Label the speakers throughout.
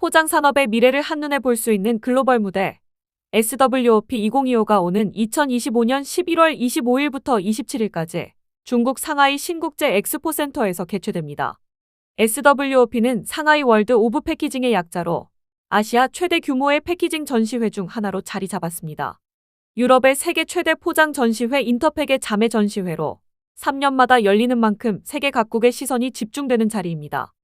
Speaker 1: 포장 산업의 미래를 한눈에 볼 수 있는 글로벌 무대 SWOP 2025가 오는 2025년 11월 25일부터 27일까지 중국 상하이 신국제 엑스포 센터에서 개최됩니다. SWOP는 상하이 월드 오브 패키징의 약자로 아시아 최대 규모의 패키징 전시회 중 하나로 자리 잡았습니다. 유럽의 세계 최대 포장 전시회 인터팩의 자매 전시회로 3년마다 열리는 만큼 세계 각국의 시선이 집중되는 자리입니다.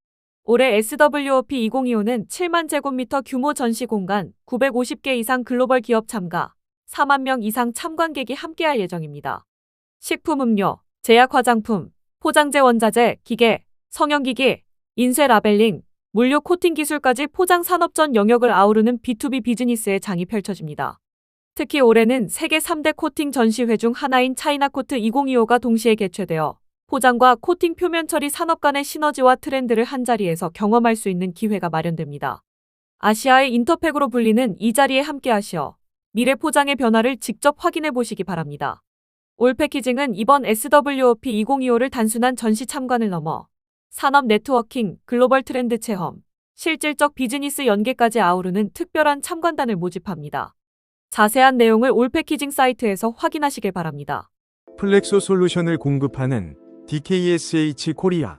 Speaker 1: 올해 SWOP 2025는 7만 제곱미터 규모 전시 공간, 950개 이상 글로벌 기업 참가, 4만 명 이상 참관객이 함께할 예정입니다. 식품 음료, 제약 화장품, 포장재 원자재, 기계, 성형기기, 인쇄 라벨링, 물류 코팅 기술까지 포장 산업 전 영역을 아우르는 B2B 비즈니스의 장이 펼쳐집니다. 특히 올해는 세계 3대 코팅 전시회 중 하나인 차이나 코트 2025가 동시에 개최되어 포장과 코팅 표면 처리 산업 간의 시너지와 트렌드를 한자리에서 경험할 수 있는 기회가 마련됩니다. 아시아의 인터팩으로 불리는 이 자리에 함께 하시어 미래 포장의 변화를 직접 확인해 보시기 바랍니다. 올 패키징은 이번 SWOP 2025를 단순한 전시 참관을 넘어 산업 네트워킹, 글로벌 트렌드 체험, 실질적 비즈니스 연계까지 아우르는 특별한 참관단을 모집합니다. 자세한 내용을 올 패키징 사이트에서 확인하시길 바랍니다.
Speaker 2: 플렉소 솔루션을 공급하는 DKSH 코리아